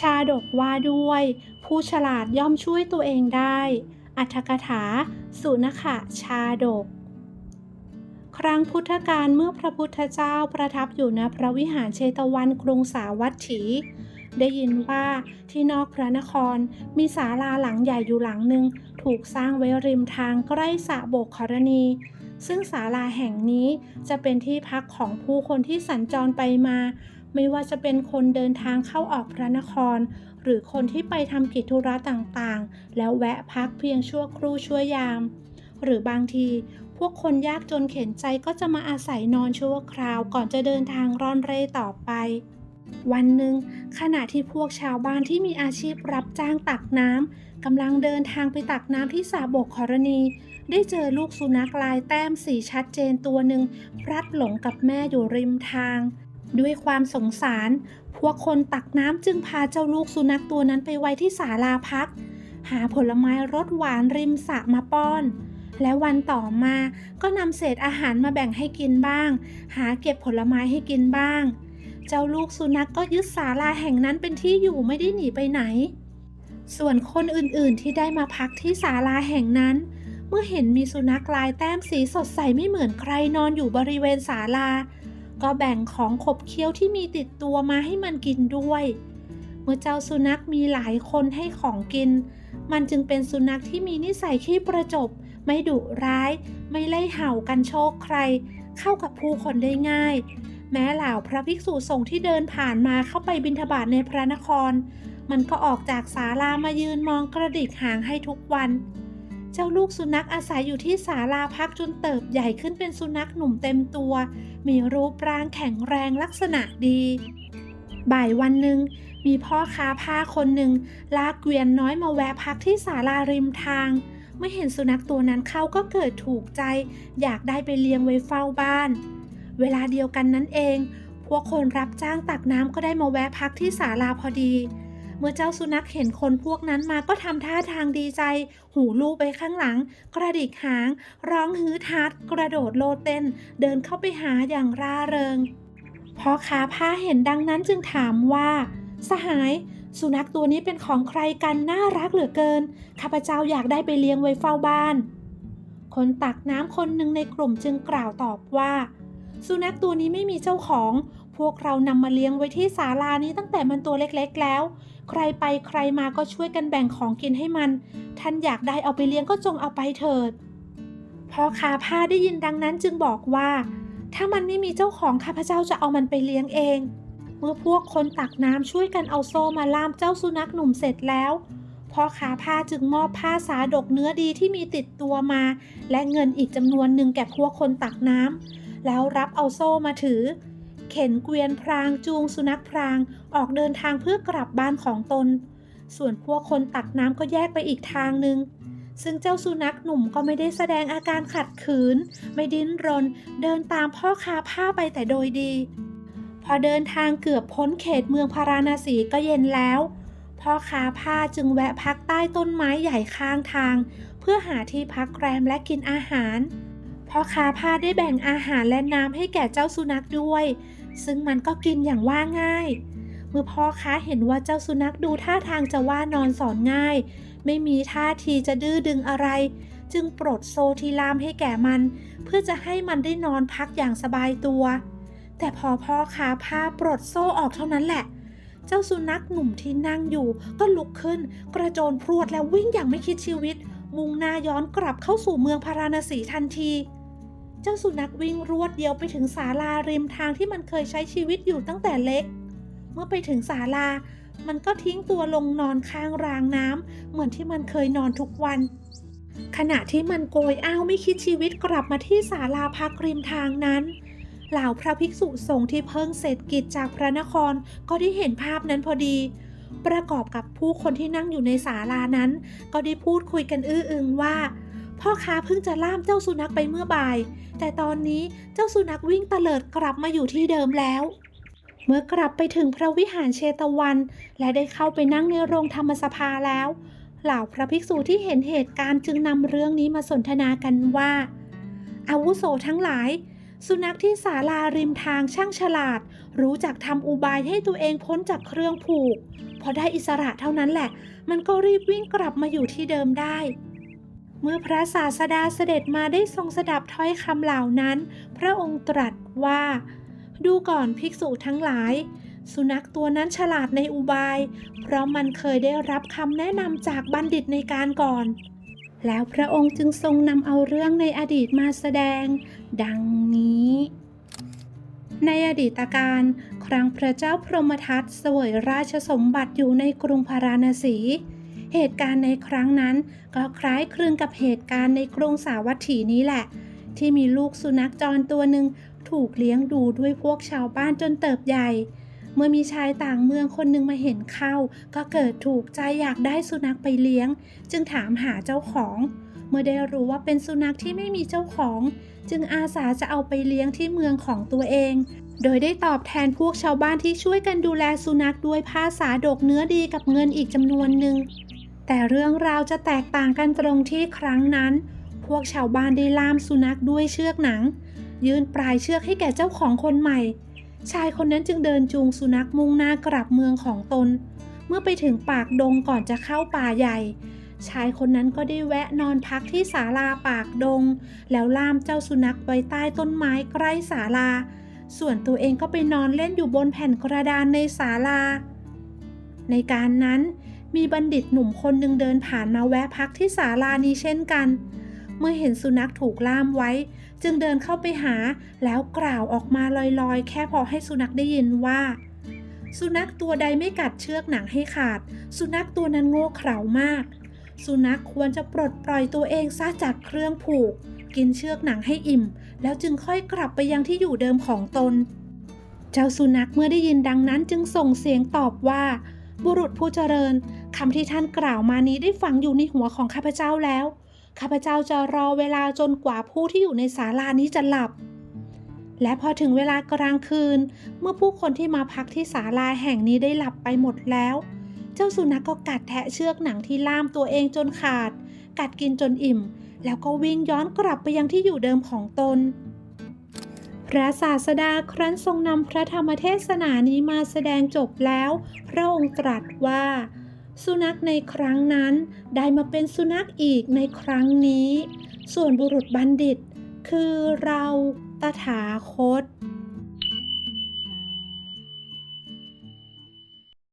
ชาดกว่าด้วย ผู้ฉลาดย่อมช่วยตัวเองได้ อัตถกถา สุนขะชาดก ครั้งพุทธกาลเมื่อพระพุทธเจ้าประทับอยู่ณพระวิหารเชตวันกรุงสาวัตถี ได้ยินว่าที่นอกพระนครมีศาลาหลังใหญ่อยู่หลังหนึ่งถูกสร้างไว้ริมทางใกล้สระโบกขรณีซึ่งศาลาแห่งนี้จะเป็นที่พักของผู้คนที่สัญจรไปมา ไม่ว่าจะเป็นคนเดินทางเข้าออกพระนคร หรือคนที่ไปทำกิจธุระต่างๆ แล้วแวะพักเพียงชั่วครู่ชั่วยาม หรือบางทีพวกคนยากจนเข็นใจก็จะมาอาศัยนอนชั่วคราวก่อนจะเดินทางร่อนเร่ต่อไป วันหนึ่งขณะที่พวกชาวบ้านที่มีอาชีพรับจ้างตักน้ำกำลังเดินทางไปตักน้ำที่สระบกขรณี ได้เจอลูกสุนัขลายแต้มสีชัดเจนตัวหนึ่งพลัดหลงกับแม่อยู่ริมทาง ด้วยความสงสาร พวกคนตักน้ำจึงพาเจ้าลูกสุนัขตัวนั้นไปไว้ที่ศาลาพัก หาผลไม้รสหวานริมสระมาป้อน และวันต่อมาก็นำเศษอาหารมาแบ่งให้กินบ้าง หาเก็บผลไม้ให้กินบ้าง เจ้าลูกสุนัขกก็ยึดศาลาแห่งนั้นเป็นที่อยู่ไม่ได้หนีไปไหน ส่วนคนอื่นๆที่ได้มาพักที่ศาลาแห่งนั้น เมื่อเห็นมีสุนัขลายแต้มสีสดใสไม่เหมือนใครนอนอยู่บริเวณศาลา ก็แบ่งของขบเคี้ยวที่มีติดตัวมาให้มันกินด้วย เมื่อเจ้าสุนัขมีหลายคนให้ของกิน มันจึงเป็นสุนัขที่มีนิสัยขี้ประจบ ไม่ดุร้าย ไม่ไล่เห่ากันโชคใคร เข้ากับผู้คนได้ง่าย แม้เหล่าพระภิกษุสงฆ์ที่เดินผ่านมาเข้าไปบิณฑบาตในพระนคร มันก็ออกจากศาลามายืนมองกระดิกหางให้ทุกวัน เจ้าลูกสุนัขอาศัยอยู่ที่ศาลาพักจนเติบใหญ่ขึ้นเป็นสุนัขหนุ่มเต็มตัว มีรูปร่างแข็งแรงลักษณะดี บ่ายวันหนึ่งมีพ่อค้าผ้าคนหนึ่งลากเกวียนน้อยมาแวะพักที่ศาลาริมทางเมื่อเห็นสุนัขตัวนั้นเข้าก็เกิดถูกใจ อยากได้ไปเลี้ยงไว้เฝ้าบ้าน เวลาเดียวกันนั้นเอง พวกคนรับจ้างตักน้ำก็ได้มาแวะพักที่ศาลาพอดี เมื่อเจ้าสุนัขเห็นคนพวกนั้นมาก็ทำท่าทางดีใจ หูลูบไปข้างหลัง กระดิกหาง ร้องฮือทัดกระโดดโลดเต้น เดินเข้าไปหาอย่างร่าเริงพ่อค้าผ้าเห็นดังนั้นจึงถามว่า สหาย สุนัขตัวนี้เป็นของใครกันน่ารักเหลือเกินข้าพเจ้าอยากได้ไปเลี้ยงไว้เฝ้าบ้าน คนตักน้ำคนหนึ่งในกลุ่มจึงกล่าวตอบว่า สุนัขตัวนี้ไม่มีเจ้าของ พวกเรานำมาเลี้ยงไว้ที่ศาลานี้ตั้งแต่มันตัวเล็กๆแล้ว ใครไปใครมาก็ช่วยกันแบ่งของกินให้มัน ท่านอยากได้เอาไปเลี้ยงก็จงเอาไปเถิดพ่อค้าผ้าได้ยินดังนั้นจึงบอกว่า ถ้ามันไม่มีเจ้าของข้าพเจ้าจะเอามันไปเลี้ยงเอง เมื่อพวกคนตักน้ำช่วยกันเอาโซ่มาล่ามเจ้าสุนัขหนุ่มเสร็จแล้วพ่อค้าผ้าจึงมอบผ้าสาดกเนื้อดีที่มีติดตัวมา และเงินอีกจำนวนหนึ่งแก่พวกคนตักน้ำแล้วรับเอาโซ่มาถือ เข็นเกวียนพรางจูงสุนัขพรางออกเดินทางเพื่อกลับบ้านของตน ส่วนพวกคนตักน้ำก็แยกไปอีกทางหนึ่งซึ่งเจ้าสุนัขหนุ่มก็ไม่ได้แสดงอาการขัดขืน ไม่ดิ้นรน เดินตามพ่อค้าผ้าไปแต่โดยดี พอเดินทางเกือบพ้นเขตเมืองพาราณสีก็เย็นแล้ว พ่อค้าผ้าจึงแวะพักใต้ต้นไม้ใหญ่ข้างทาง เพื่อหาที่พักแรมและกินอาหาร พ่อค้าผ้าได้แบ่งอาหารและน้ำให้แก่เจ้าสุนัขด้วย ซึ่งมันก็กินอย่างว่าง่าย เมื่อพ่อค้าเห็นว่าเจ้าสุนัขดูท่าทางจะว่านอนสอนง่าย ไม่มีท่าทีจะดื้อดึงอะไร จึงปลดโซที่ล่ามให้แก่มัน เพื่อจะให้มันได้นอนพักอย่างสบายตัว แต่พอพ่อค้าผ้าปลดโซ่ออกเท่านั้นแหละ เจ้าสุนัขหนุ่มที่นั่งอยู่ ก็ลุกขึ้น กระโจนพรวดแล้ววิ่งอย่างไม่คิดชีวิต มุ่งหน้าย้อนกลับเข้าสู่เมืองพาราณสีทันที เจ้าสุนัขวิ่งรวดเดียวไปถึงศาลาริมทางที่มันเคยใช้ชีวิตอยู่ตั้งแต่เล็ก เมื่อไปถึงศาลา มันก็ทิ้งตัวลงนอนข้างรางน้ำเหมือนที่มันเคยนอนทุกวัน ขณะที่มันโกยอ้าวไม่คิดชีวิตกลับมาที่ศาลาพักริมทางนั้น เหล่าพระภิกษุสงฆ์ที่เพิ่งเสร็จกิจจากพระนครก็ได้เห็นภาพนั้นพอดีประกอบกับผู้คนที่นั่งอยู่ในศาลานั้น ก็ได้พูดคุยกันอื้ออึงว่า พ่อค้าเพิ่งจะล่ามเจ้าสุนัขไปเมื่อบ่าย แต่ตอนนี้เจ้าสุนัขวิ่งเตลิดกลับมาอยู่ที่เดิมแล้ว เมื่อกลับไปถึงพระวิหารเชตวัน และได้เข้าไปนั่งในโรงธรรมสภาแล้ว เหล่าพระภิกษุที่เห็นเหตุการณ์จึงนำเรื่องนี้มาสนทนากันว่า อาวุโสทั้งหลาย สุนัขที่ศาลาริมทางช่างฉลาด รู้จักทำอุบายให้ตัวเองพ้นจากเครื่องผูก พอได้อิสระเท่านั้นแหละ มันก็รีบวิ่งกลับมาอยู่ที่เดิมได้ เมื่อพระศาสดาเสด็จมาได้ทรงสดับถ้อยคำเหล่านั้น พระองค์ตรัสว่า ดูก่อนภิกษุทั้งหลาย สุนัขตัวนั้นฉลาดในอุบาย เพราะมันเคยได้รับคำแนะนำจากบัณฑิตในการก่อน แล้วพระองค์จึงทรงนำเอาเรื่องในอดีตมาแสดง ดังนี้ ในอดีตการ ครั้งพระเจ้าพรหมทัตเสวยราชสมบัติอยู่ในกรุงพาราณสี เหตุการณ์ในครั้งนั้น ก็คล้ายคลึงกับเหตุการณ์ในกรุงสาวัตถีนี้แหละ ที่มีลูกสุนัขจรตัวหนึ่งถูกเลี้ยงดูด้วยพวกชาวบ้านจนเติบใหญ่ เมื่อมีชายต่างเมืองคนหนึ่งมาเห็นเข้า ก็เกิดถูกใจอยากได้สุนัขไปเลี้ยง จึงถามหาเจ้าของ เมื่อได้รู้ว่าเป็นสุนัขที่ไม่มีเจ้าของ จึงอาสาจะเอาไปเลี้ยงที่เมืองของตัวเอง โดยได้ตอบแทนพวกชาวบ้านที่ช่วยกันดูแลสุนัขด้วยผ้าสาดกเนื้อดีกับเงินอีกจำนวนหนึ่ง แต่เรื่องราวจะแตกต่างกันตรงที่ครั้งนั้น พวกชาวบ้านได้ล่ามสุนัขด้วยเชือกหนัง ยื่นปลายเชือกให้แก่เจ้าของคนใหม่ ชายคนนั้นจึงเดินจูงสุนัขมุ่งหน้ากลับเมืองของตน เมื่อไปถึงปากดงก่อนจะเข้าป่าใหญ่ ชายคนนั้นก็ได้แวะนอนพักที่ศาลาปากดง แล้วล่ามเจ้าสุนัขไว้ใต้ต้นไม้ใกล้ศาลา ส่วนตัวเองก็ไปนอนเล่นอยู่บนแผ่นกระดานในศาลา ในการนั้น มีบัณฑิตหนุ่มคนหนึ่งเดินผ่านมาแวะพักที่ศาลานี้เช่นกัน เมื่อเห็นสุนัขถูกล่ามไว้ จึงเดินเข้าไปหาแล้วกล่าวออกมาลอยๆ แค่พอให้สุนัขได้ยินว่า สุนัขตัวใดไม่กัดเชือกหนังให้ขาด สุนัขตัวนั้นโง่เขลามาก สุนัขควรจะปลดปล่อยตัวเองซะจากเครื่องผูก กินเชือกหนังให้อิ่ม แล้วจึงค่อยกลับไปยังที่อยู่เดิมของตนเจ้าสุนัขเมื่อได้ยินดังนั้นจึงส่งเสียงตอบว่า บุรุษผู้เจริญ คำที่ท่านกล่าวมานี้ได้ฝังอยู่ในหัวของข้าพเจ้าแล้ว ข้าพเจ้าจะรอเวลาจนกว่าผู้ที่อยู่ในศาลานี้จะหลับ และพอถึงเวลากลางคืน เมื่อผู้คนที่มาพักที่ศาลาแห่งนี้ได้หลับไปหมดแล้ว เจ้าสุนัขกก็กัดแทะเชือกหนังที่ล่ามตัวเองจนขาด กัดกินจนอิ่ม แล้วก็วิ่งย้อนกลับไปยังที่อยู่เดิมของตนพระศาสดาครั้นทรงนำพระธรรมเทศนานี้มาแสดงจบแล้ว พระองค์ตรัสว่า สุนัขในครั้งนั้นได้มาเป็นสุนัขอีกในครั้งนี้ ส่วนบุรุษบัณฑิต คือเราตถาคต